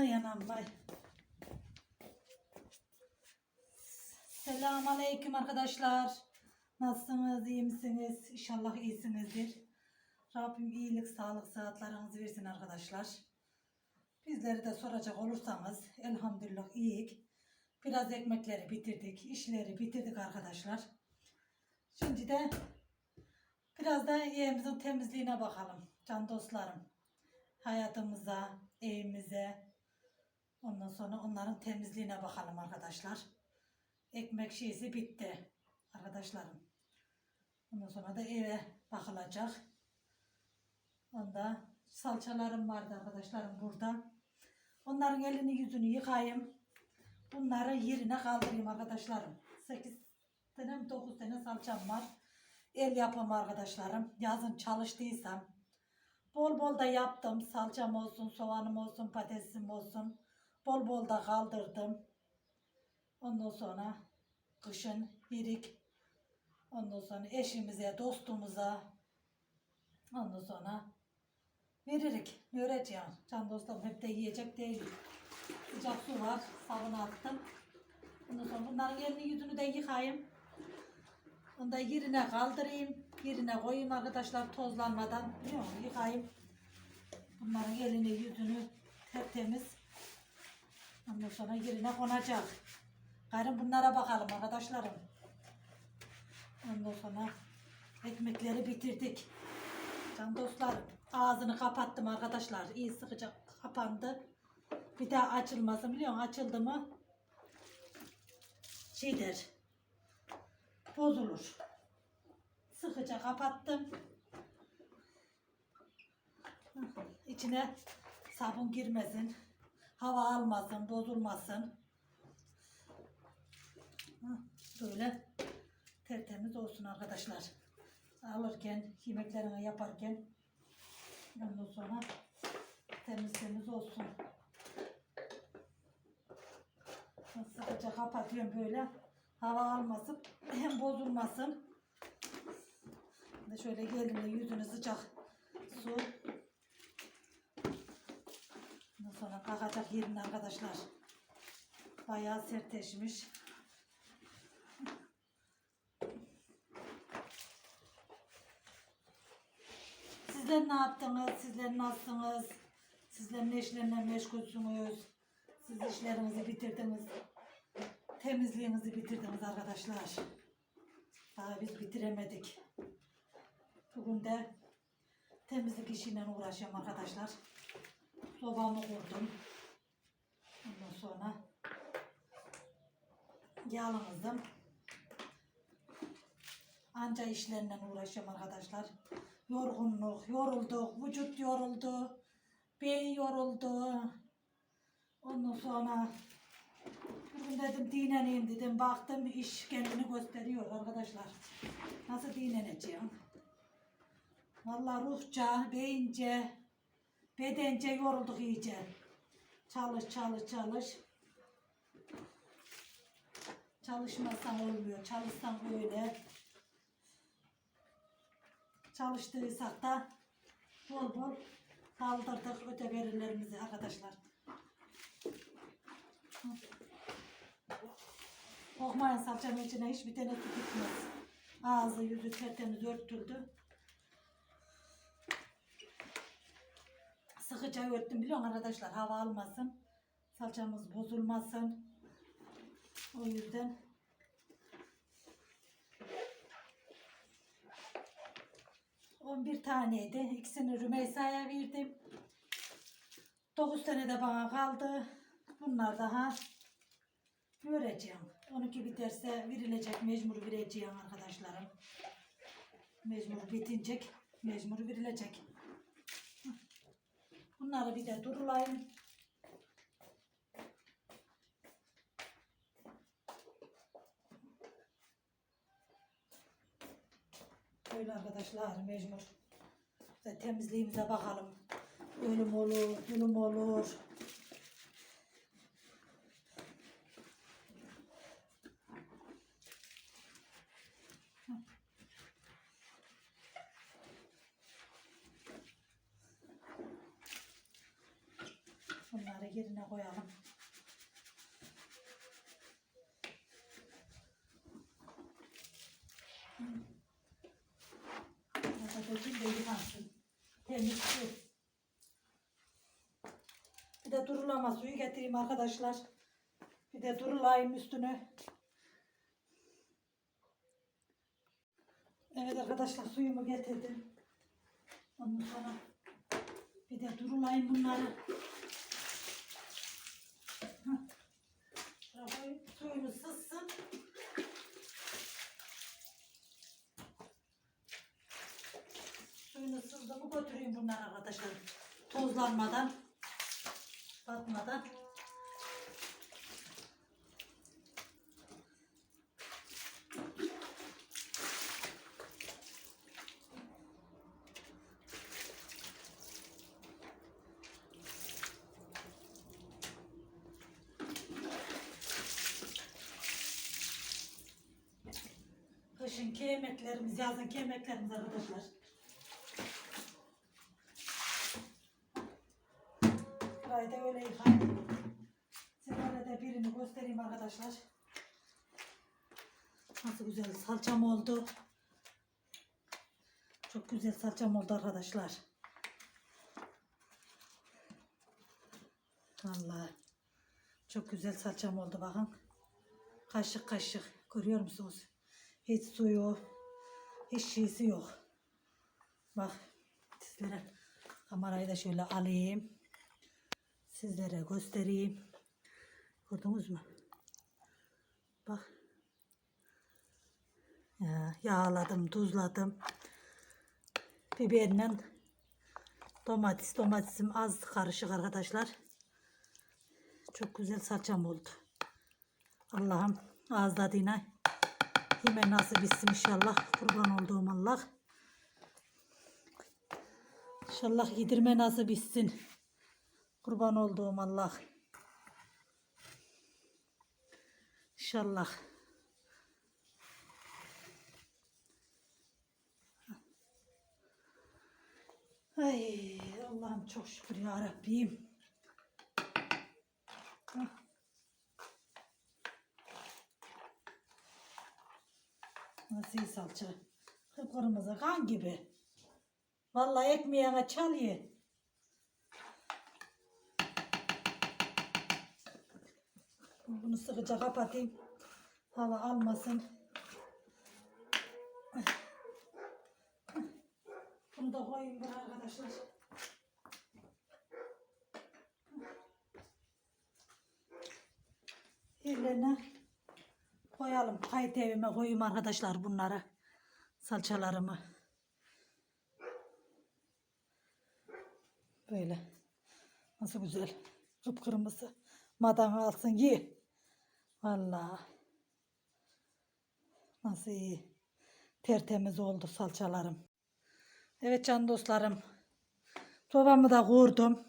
Ay anam. Selamun Aleyküm arkadaşlar. Nasılsınız? iyi misiniz? İnşallah iyisinizdir. Rabbim iyilik, sağlık, saatlerinizi versin arkadaşlar. Bizleri de soracak olursanız elhamdülillah iyiyik. Biraz ekmekleri bitirdik, işleri bitirdik arkadaşlar. Şimdi de biraz da evimizin temizliğine bakalım can dostlarım. Hayatımıza, evimize, ondan sonra onların temizliğine bakalım arkadaşlar. Ekmek şeysi bitti arkadaşlarım. Ondan sonra da eve bakılacak. Onda salçalarım vardı arkadaşlarım burada. Onların elini yüzünü yıkayayım. Bunları yerine kaldırayım arkadaşlarım. 8 tane mi 9 tane salçam var. El yapımı arkadaşlarım. Yazın çalıştıysam. Bol bol da yaptım. Salçam olsun, soğanım olsun, patatesim olsun. Bol bol da kaldırdım. Ondan sonra kışın birik. Ondan sonra eşimize, dostumuza. Ondan sonra veririk. Ne öğreteceğim? Can dostum hep de yiyecek değil. Sıcak su var. Sabun attım. Ondan sonra bunların elini yüzünü de yıkayayım. Onu da yerine kaldırayım. Yerine koyayım arkadaşlar tozlanmadan. Yıkayayım. Bunların elini yüzünü tertemiz. Ondan sonra yerine konacak. Gayrı bunlara bakalım arkadaşlarım. Ondan sonra ekmekleri bitirdik. Can dostlarım ağzını kapattım arkadaşlar. İyi sıkıca kapandı. Bir daha açılmasın biliyor musun? Açıldı mı şeydir bozulur. Sıkıca kapattım. İçine sabun girmesin. Hava almasın, bozulmasın. Böyle tertemiz olsun arkadaşlar. Alırken, yemeklerini yaparken ondan sonra temiz temiz olsun. Sıkıca kapatıyorum böyle. Hava almasın, hem bozulmasın. Şöyle geldiğimde yüzünü sıcak su. Sonra kalkacak yerine arkadaşlar. Bayağı sertleşmiş. Sizler ne yaptınız? Sizler nasılsınız? Sizler ne işlerle meşgulsünüz? Siz işlerinizi bitirdiniz. Temizliğinizi bitirdiniz arkadaşlar. Daha biz bitiremedik. Bugün de temizlik işiyle uğraşıyorum arkadaşlar. Sobamı kurdum. Ondan sonra yağlamızdım. Anca işlerle uğraşıyorum arkadaşlar. Yorgunluk, yorulduk, vücut yoruldu, beyin yoruldu. Ondan sonra bugün dedim dinleneyim dedim. Baktım iş kendini gösteriyor arkadaşlar. Nasıl dinleneceğim? Vallahi ruhça, beyince, bedence yorulduk iyice. Çalış, çalış, çalış. Çalışmazsan olmuyor. Çalışsan öyle. Çalıştıysak da bol bol kaldırdık öteberilerimizi arkadaşlar. Korkmayın salçanın içine hiçbir tane su gitmez. Ağzı yüzü tertemiz örtüldü. Sıkıca örttüm biliyor arkadaşlar hava almasın. Salçamız bozulmasın. O yüzden 11 taneydi. İkisini Rümeysa'ya verdim. 9 tane de bana kaldı. Bunlar daha göreceğim. 12 biterse verilecek. Mecbur vereceğim arkadaşlarım. Mecbur bitinecek. Mecbur verilecek. Bunları bir de durulayım. Böyle arkadaşlar mecbur. İşte temizliğimize bakalım. Ölüm olur, zulüm olur. Bunları yerine koyalım. Burada dökün de yıkansın. Temiz su. Bir de getireyim arkadaşlar. Bir de durulayım üstüne. Evet arkadaşlar suyumu getirdim. Ondan sonra bir de durulayım bunları. Suyunu sızsın. Suyunu sızdı mı götüreyim bunları arkadaşlar. Tozlanmadan, batmadan. Kışın yazın yemeklerimiz arkadaşlar. Burayı da öyle yıkayayım. Sizlere de birini göstereyim arkadaşlar. Nasıl güzel salçam oldu. Çok güzel salçam oldu arkadaşlar. Vallahi çok güzel salçam oldu bakın. Kaşık kaşık görüyor musunuz? Hiç suyu, hiç şeysi yok. Bak sizlere kamerayı da şöyle alayım. Sizlere göstereyim. Gördünüz mü? Bak. Ya, yağladım, tuzladım. Biberle domates, domatesim az karışık arkadaşlar. Çok güzel salçam oldu. Allah'ım ağız tadıyla yeme nasip etsin inşallah. Kurban olduğum Allah. İnşallah yedirme nasip etsin. Kurban olduğum Allah. İnşallah. Ay Allah'ım çok şükür ya Rabbim. İyi salça? Kıpkırmızı kan gibi. Vallahi ekmeğine çal ye. Bunu sıkıca kapatayım. Hava almasın. Bunu da koyayım arkadaşlar. Yerlerine koyalım. Kayıt evime koyayım arkadaşlar bunları. Salçalarımı. Böyle. Nasıl güzel. Kıpkırmızı. Madan alsın ye. Vallahi. Nasıl iyi. Tertemiz oldu salçalarım. Evet can dostlarım. Sobamı da kurdum.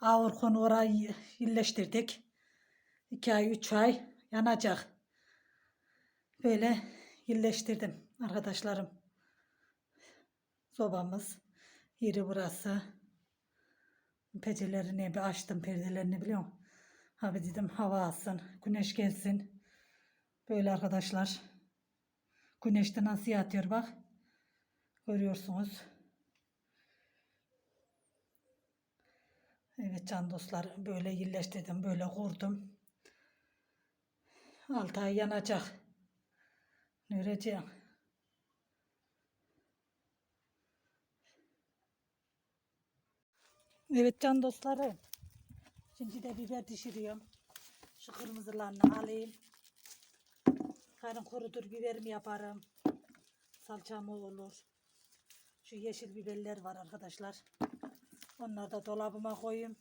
Ağır konu orayı yerleştirdik. 2 ay 3 ay yanacak. Böyle yerleştirdim arkadaşlarım. Sobamız. Yeri burası. Pecelerini bir açtım perdelerini biliyor musun? Abi dedim hava alsın, güneş gelsin. Böyle arkadaşlar. Güneşte nasıl yatıyor bak. Görüyorsunuz. Evet can dostlar böyle yerleştirdim, böyle kurdum. Altı ay yanacak. Nöreceğim. Evet can dostları. Şimdi de biber pişiriyorum. Şu kırmızılarını alayım. Karın kurudur biberimi yaparım. Salçam olur. Şu yeşil biberler var arkadaşlar. Onları da dolabıma koyayım.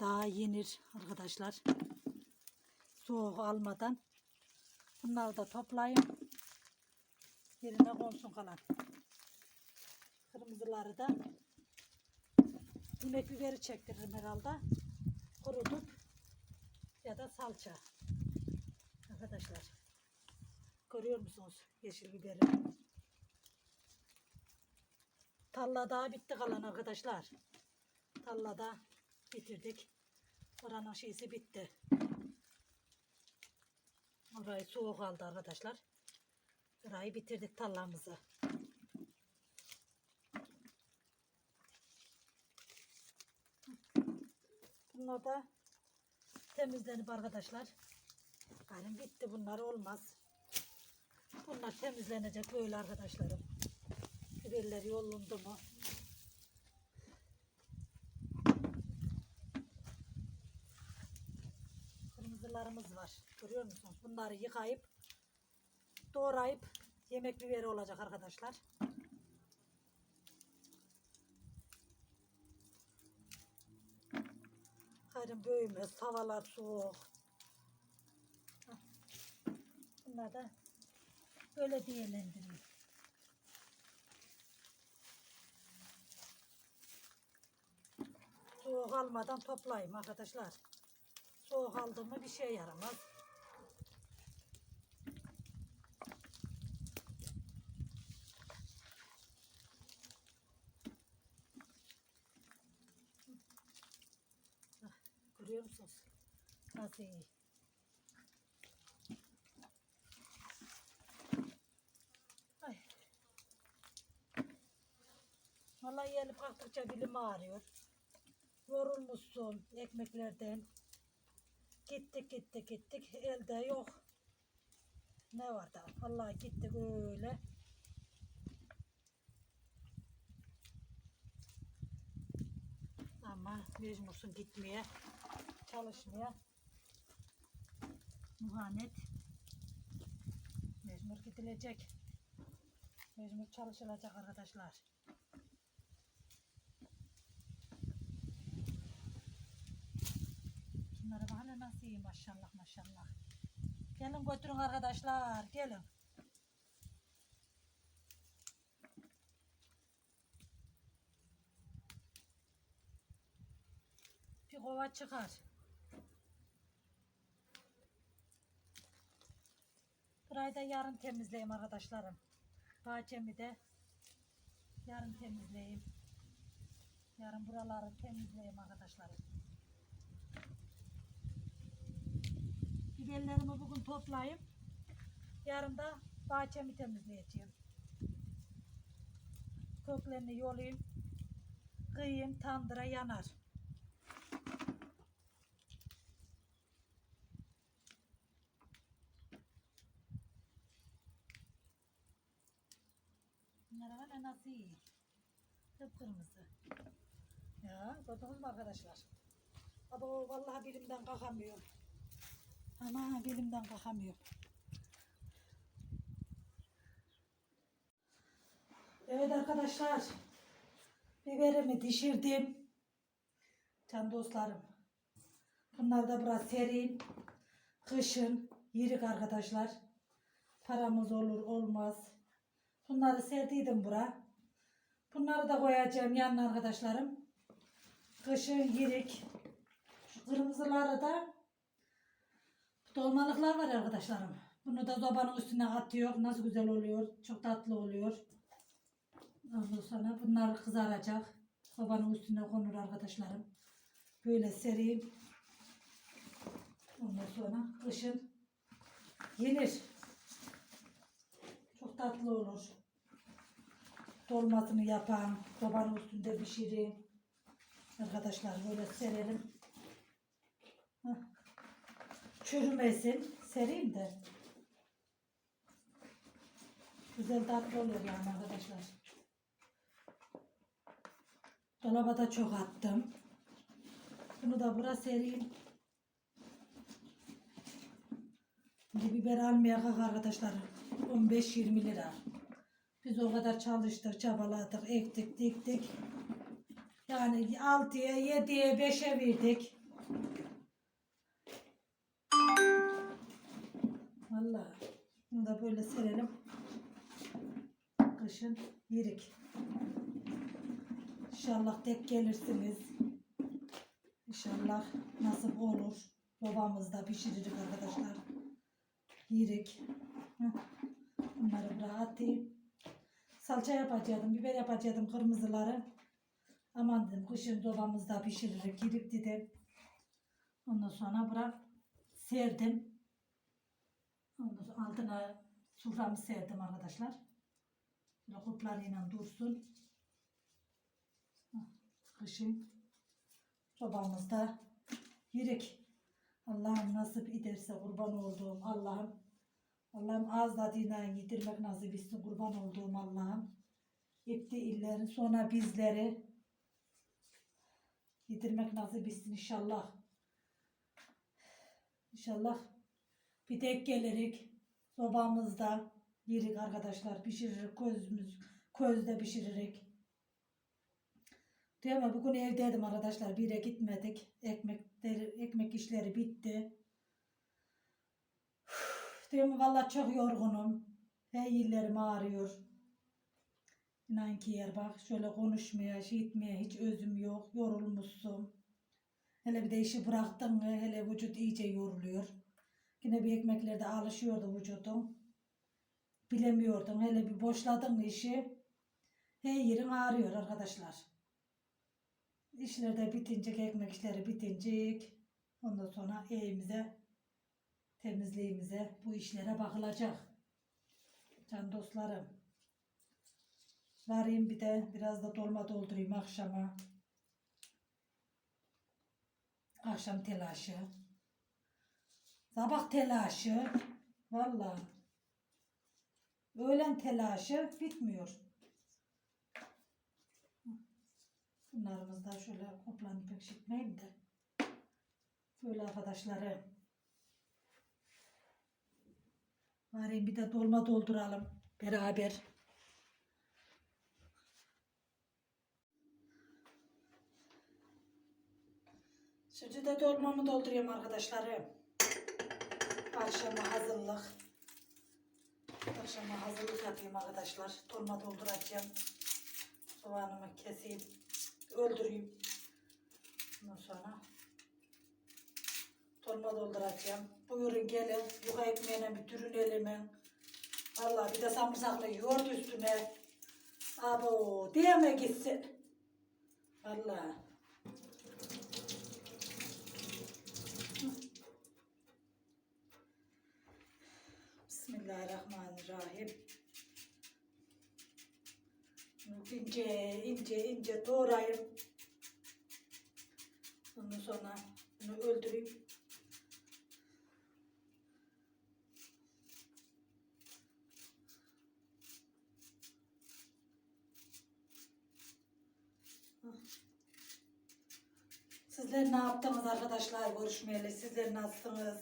Daha yenir arkadaşlar. Soğuk almadan. Bunları da toplayayım. Yerine konsun kalan. Kırmızıları da Yemek biberi çektiririm herhalde. Kurutup ya da salça. Arkadaşlar. Görüyor musunuz yeşil biberi? Tarlada bitti kalan arkadaşlar. Tarlada bitirdik. Oranın şeysi bitti. Orayı soğuk aldı arkadaşlar. Orayı bitirdik tallamızı. Bunlar da temizlenip arkadaşlar. Benim bitti bunlar olmaz. Bunlar temizlenecek böyle arkadaşlarım. Biberler yolundu mu? Kırmızılarımız var. Görüyor musunuz? Bunları yıkayıp doğrayıp yemek biberi olacak arkadaşlar. Hayrım büyümez. Havalar soğuk. Bunlar da böyle değerlendiriyor. Soğuk almadan toplayayım arkadaşlar. Soğuk aldım mı bir şey yaramaz. Görüyor musunuz? Nasıl iyi. Ay. Vallahi gelip kalktıkça bilim ağrıyor. Yorulmuşsun ekmeklerden. Gittik gittik gittik elde yok. Ne var da vallahi gittik öyle. Ama mecbursun gitmeye, çalışmaya. Muhanet. Mecbur gidilecek. Mecbur çalışılacak arkadaşlar. Şunlara bak hele nasıl iyi maşallah maşallah. Gelin götürün arkadaşlar gelin. Bir kova çıkar. Da yarın temizleyeyim arkadaşlarım. Bahçemi de yarın temizleyeyim. Yarın buraları temizleyeyim arkadaşlarım. Biberlerimi bugün toplayayım. Yarın da bahçemi temizleyeceğim. Köklerini yolayım. Kıyayım tandıra yanar. Ya nasıl iyi. Kıpkırmızı. Ya gördünüz mü arkadaşlar? Abo vallahi bilimden kalkamıyorum. Ana belimden kalkamıyorum. Evet arkadaşlar. Biberimi dişirdim. Can dostlarım. Bunlar da biraz sereyim. Kışın yirik arkadaşlar. Paramız olur olmaz. Bunları serdiydim bura. Bunları da koyacağım yanına arkadaşlarım. Kışın yirik. Şu kırmızıları da Dolmalıklar var arkadaşlarım. Bunu da zobanın üstüne atıyor. Nasıl güzel oluyor. Çok tatlı oluyor. Ondan sonra bunlar kızaracak. Sobanın üstüne konur arkadaşlarım. Böyle sereyim. Ondan sonra kışın yenir. Çok tatlı olur. Dolmasını yapan, sobanın üstünde pişirin. Arkadaşlar böyle serelim. Çürümesin. Sereyim de. Güzel tatlı oluyor yani arkadaşlar. Dolaba da çok attım. Bunu da buraya sereyim. Şimdi biber almaya arkadaşlar. 15-20 lira. Biz o kadar çalıştık, çabaladık, ektik, diktik. Yani 6'ya, 7'ye, 5'e verdik. Vallahi bunu da böyle serelim. Kışın yirik. İnşallah tek gelirsiniz. İnşallah nasip olur. Babamız da pişiririk arkadaşlar. Yirik. Heh. Bunları buraya atayım. Salça yapacaktım, biber yapacaktım kırmızıları. Aman dedim kışın sobamızda pişiririk girip dedim. Ondan sonra bırak serdim. Ondan sonra altına suframı serdim arkadaşlar. Böyle kuplarıyla dursun. Kışın sobamızda yirik. Allah'ım nasip ederse kurban olduğum Allah'ım. Allah'ım ağız tadıyla yedirmek nasip etsin kurban olduğum Allah'ım. Etti illeri sonra bizleri yedirmek nasip etsin inşallah. İnşallah bir tek gelirik sobamızda yerik arkadaşlar pişiririk közümüz közde pişiririk. Değil mi? Bugün evdeydim arkadaşlar. Bir yere gitmedik. Ekmek, ekmek işleri bitti. Mi? Valla çok yorgunum. Her yerlerim ağrıyor. İnan ki yer bak. Şöyle konuşmaya, şey etmeye hiç özüm yok. Yorulmuşsun. Hele bir de işi bıraktın mı hele vücut iyice yoruluyor. Yine bir ekmeklerde alışıyordu vücudun. Bilemiyordun. Hele bir boşladın işi. Her yerin ağrıyor arkadaşlar. İşler de bitince, ekmek işleri bitince ondan sonra evimize, temizliğimize, bu işlere bakılacak. Can dostlarım. Varayım bir de biraz da dolma doldurayım akşama. Akşam telaşı. Sabah telaşı. Vallahi. Öğlen telaşı bitmiyor. Bunlarımız da şöyle toplanıp pek de. Böyle arkadaşları. Varayım bir de dolma dolduralım beraber. Şimdi de dolmamı dolduruyorum arkadaşlarım. Akşama hazırlık. Akşama hazırlık yapayım arkadaşlar. Dolma dolduracağım. Soğanımı keseyim. Öldüreyim. Ondan sonra dolma dolduracağım. Buyurun gelin. Yuka ekmeğine bir dürün elime. Vallahi bir de samırsaklı yoğurt üstüne. Abo diyeme gitsin. Vallahi. Bismillahirrahmanirrahim. İnce ince ince doğrayayım. Ondan sonra bunu öldüreyim. Sizler ne yaptınız arkadaşlar görüşmeyeli? Sizler nasılsınız?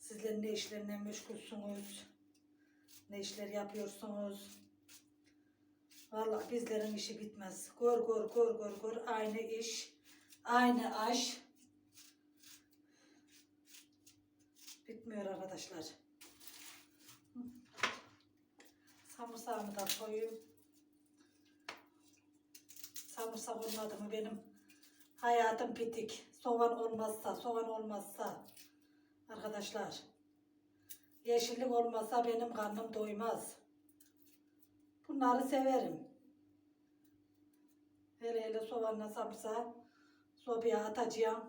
Sizler ne işlerle meşgulsünüz? Ne işler yapıyorsunuz? Vallahi bizlerin işi bitmez. Gör gör gör gör gör aynı iş, aynı aş. Bitmiyor arkadaşlar. Samırsağımı da koyayım. Samırsak olmadı mı benim hayatım bitik. Soğan olmazsa, soğan olmazsa arkadaşlar. Yeşillik olmazsa benim karnım doymaz. Bunları severim. Hele hele soğanla samsa sobaya atacağım.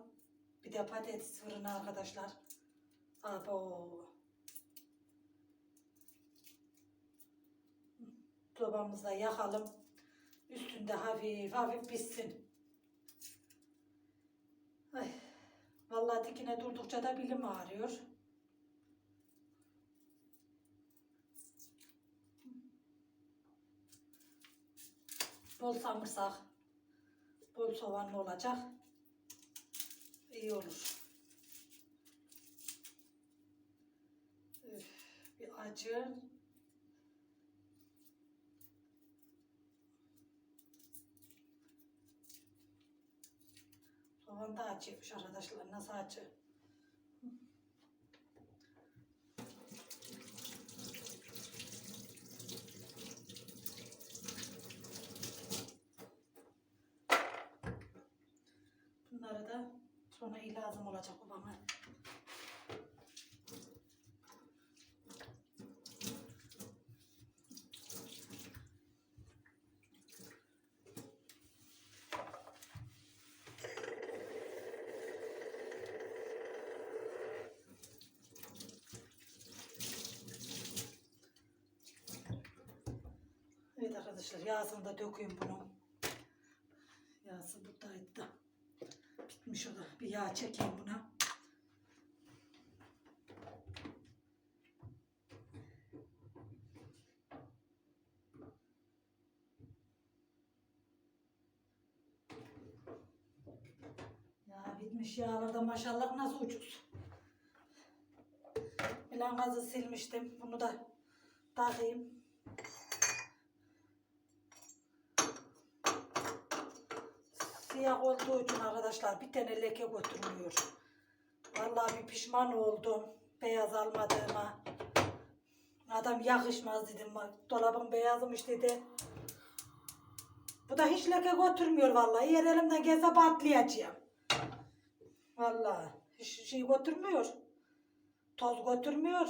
Bir de patates fırına arkadaşlar. Abo. Sobamızda yakalım. Üstünde hafif hafif pişsin. Ay. Vallahi dikine durdukça da bilim ağrıyor. Bol samırsak, bol soğanlı olacak. İyi olur. Üf, bir acı. Soğan da acıymış arkadaşlar. Nasıl acı? Bunları da sonra iyi lazım olacak bu bana. Arkadaşlar yağsını da dökeyim bunu. Yağsı buradaydı da. Bitmiş o da. Bir yağ çekeyim buna. Ya bitmiş yağlarda maşallah nasıl ucuz. Milan gazı silmiştim. Bunu da takayım. Siyah olduğu için arkadaşlar bir tane leke götürmüyor. Vallahi bir pişman oldum beyaz almadığıma. Adam yakışmaz dedim. Dolabın beyazmış dedi. Bu da hiç leke götürmüyor vallahi. Yer elimden gelse patlayacağım. Vallahi hiç şey götürmüyor. Toz götürmüyor.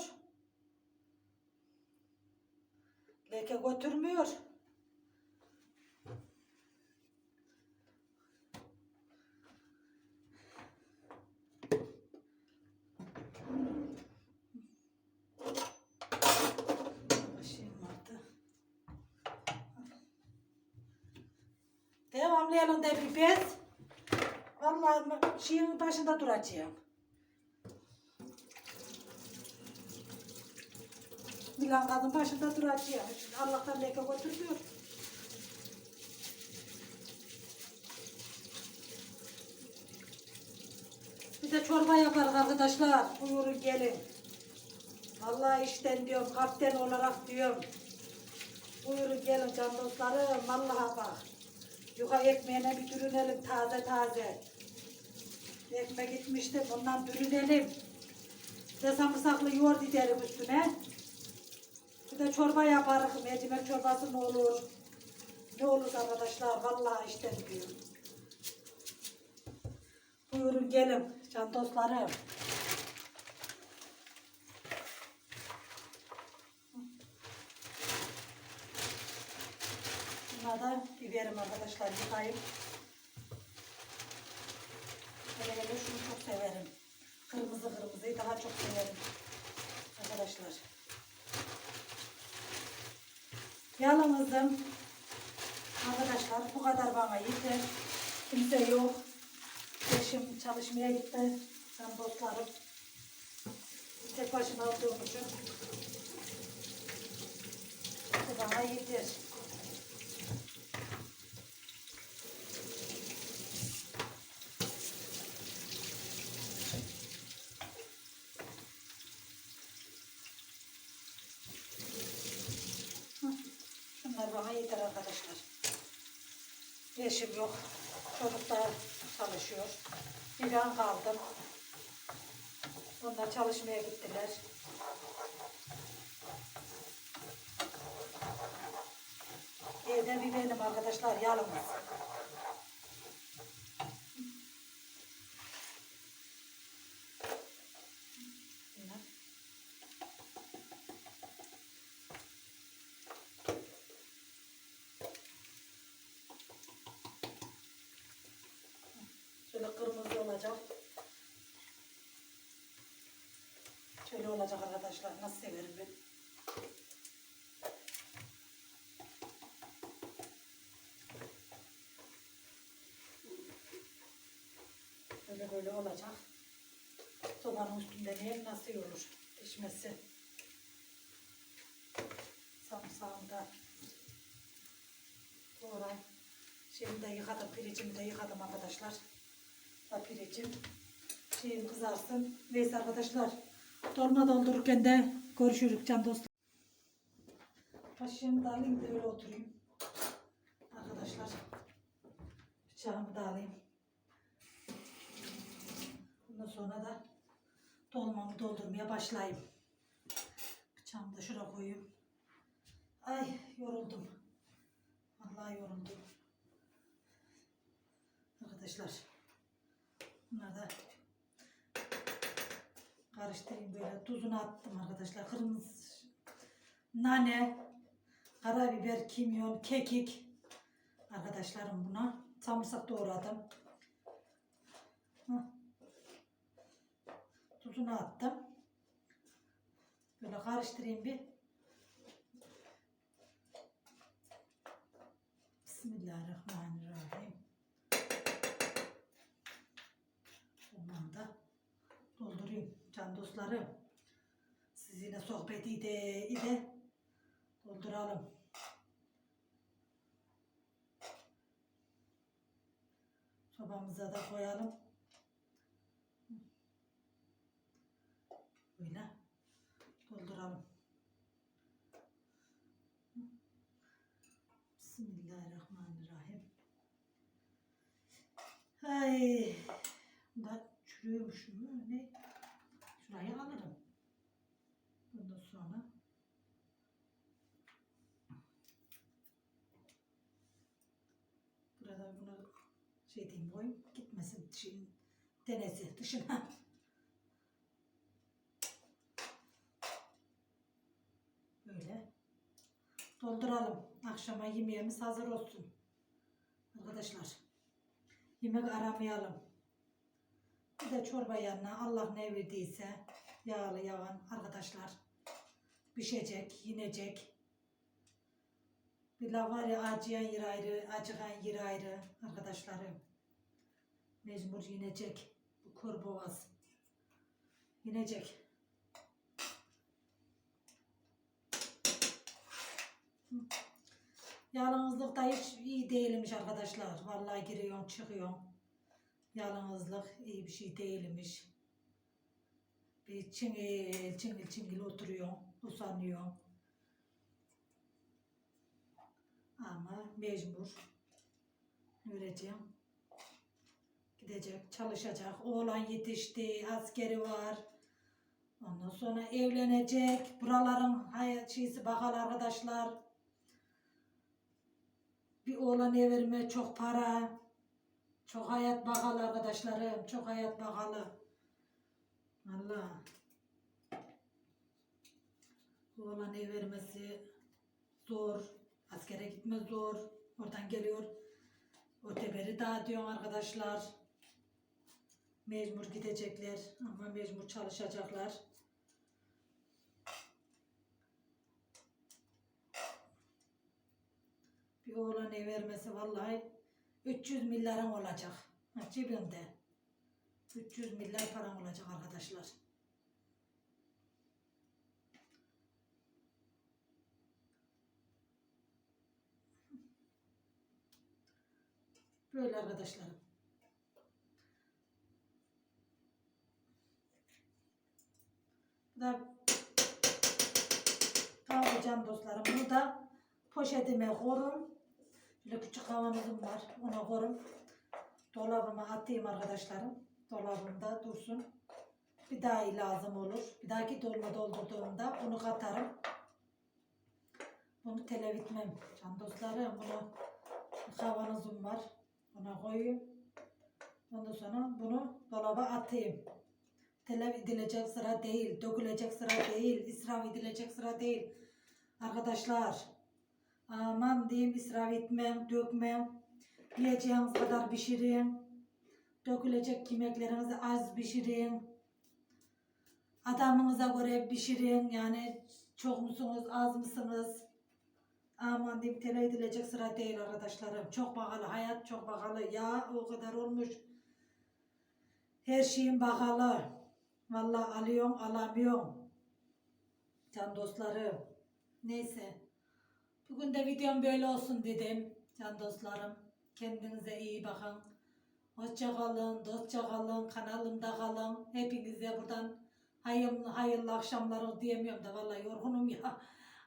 Leke götürmüyor. Başım vardı. Devamlı yanında bir bez. Vallahi şeyin başında duracağım. Milan kadın başında duracağım. Allah'tan leke götürmüyor. Bir de çorba yaparız arkadaşlar. Buyurun gelin. Vallahi işten diyorum, kapten olarak diyorum. Buyurun gelin can dostlarım. Vallahi bak. Yuka ekmeğine bir dürünelim taze taze. Ekmek gitmişti bundan dürünelim. Bir de sarımsaklı yoğurt giderim üstüne. Bir de çorba yaparız. Mercimek çorbası ne olur? Ne olur arkadaşlar? Vallahi işte diyorum. Buyurun gelin can dostlarım. Buna da biberim arkadaşlar yıkayıp. Hele hele şunu çok severim. Kırmızı kırmızıyı daha çok severim. Arkadaşlar. Yalnızım. Arkadaşlar bu kadar bana yeter. Kimse yok. Eşim çalışmaya gitti. Sen dostlarım. Tek başıma olduğum için. Bu bana yeter. Şunlar bana yeter arkadaşlar. Eşim yok. Çocuk da çalışıyor. Ben kaldım. Onlar çalışmaya gittiler. Evde bir benim arkadaşlar yalnız. Bunlar. Şöyle kırmızı olacak. Şöyle olacak arkadaşlar. Nasıl severim ben. Böyle böyle olacak. Sobanın üstünde ne nasıl olur pişmesi. Samsağında doğrayayım. Şeyimi de yıkadım, pirincimi de yıkadım arkadaşlar. Da pirincim şeyim kızarsın. Neyse arkadaşlar, dolma doldururken de görüşürüz can dostlar. Kaşığımı da alayım da öyle oturayım. Arkadaşlar, bıçağımı da alayım. Bundan sonra da dolmamı doldurmaya başlayayım. Bıçağımı da şuraya koyayım. Ay yoruldum. Vallahi yoruldum. Arkadaşlar. Bunları da karıştırayım böyle. Tuzunu attım arkadaşlar. Kırmızı nane, karabiber, kimyon, kekik. Arkadaşlarım buna. Samırsak doğradım. Tuzunu attım. Böyle karıştırayım bir. Bismillahirrahmanirrahim. Bundan da doldurayım can dostlarım. Sizinle sohbet ide ide dolduralım. Sobamıza da koyalım. Böyle dolduralım. Bismillahirrahmanirrahim. Ay, da çürüyormuş Şurayı alırım. Bundan sonra burada bunu şey diyeyim koyayım gitmesin dışın denesi dışına. Böyle dolduralım. Akşama yemeğimiz hazır olsun. Arkadaşlar. Yemek aramayalım. Bir de çorba yanına Allah ne verdiyse yağlı yavan arkadaşlar. Pişecek, yinecek. Bir laf var ya acıyan yer ayrı, acıkan yer ayrı arkadaşlarım. Mecbur yinecek. Bu kor boğaz. Yinecek. Yalnızlıkta hiç iyi değilmiş arkadaşlar. Vallahi giriyorum çıkıyorum. Yalnızlık iyi bir şey değilmiş. Bir çingil çingil çingil oturuyorum. Usanıyorum. Ama mecbur. Öleceğim. Gidecek, çalışacak. Oğlan yetişti, askeri var. Ondan sonra evlenecek. Buraların hayat şeysi bakalım arkadaşlar. Bir oğlan verme çok para. Çok hayat bakalı arkadaşlarım. Çok hayat bakalı. Valla. Oğlan ev vermesi zor. Askere gitme zor. Oradan geliyor. Öteberi dağıtıyor arkadaşlar. Mecbur gidecekler ama mecbur çalışacaklar. Bir oğlan ev vermesi vallahi 300 milyarım olacak. Cebimde. 300 milyar param olacak arkadaşlar. Böyle arkadaşlarım. Bu da can dostlarım. Bunu da poşetime korum. Böyle küçük kavanozum var. Ona korum. Dolabıma atayım arkadaşlarım. Dolabımda dursun. Bir daha iyi lazım olur. Bir dahaki dolma doldurduğumda bunu katarım. Bunu televitmem. Can dostlarım bunu kavanozum var. Ona koyayım. Ondan sonra bunu dolaba atayım. Telef edilecek sıra değil, dökülecek sıra değil, israf edilecek sıra değil. Arkadaşlar, aman diyeyim israf etmem, dökmem. Yiyeceğiniz kadar pişirin. Dökülecek yemeklerinizi az pişirin. Adamınıza göre pişirin. Yani çok musunuz, az mısınız? Aman diyeyim tele edilecek sıra değil arkadaşlarım. Çok pahalı, hayat çok pahalı. Ya o kadar olmuş. Her şeyin pahalı. Vallahi alıyorum, alamıyorum. Can dostlarım. Neyse. Bugün de videom böyle olsun dedim. Can dostlarım. Kendinize iyi bakın. Hoşça kalın, dostça kalın, kanalımda kalın. Hepinize buradan hayırlı, hayırlı akşamlar diyemiyorum da vallahi yorgunum ya.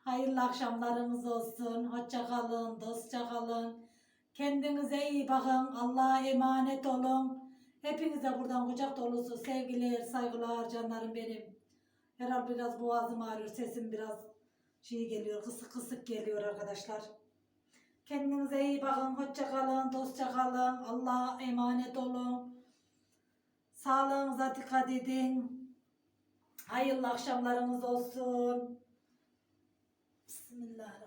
Hayırlı akşamlarınız olsun. Hoşça kalın, dostça kalın. Kendinize iyi bakın. Allah'a emanet olun. Hepinize buradan kucak dolusu sevgiler, saygılar canlarım benim. Herhalde biraz boğazım ağrıyor, sesim biraz şey geliyor, kısık kısık geliyor arkadaşlar. Kendinize iyi bakın, hoşça kalın, dostça kalın. Allah'a emanet olun. Sağlığınıza dikkat edin. Hayırlı akşamlarınız olsun. Bismillahirrahmanirrahim.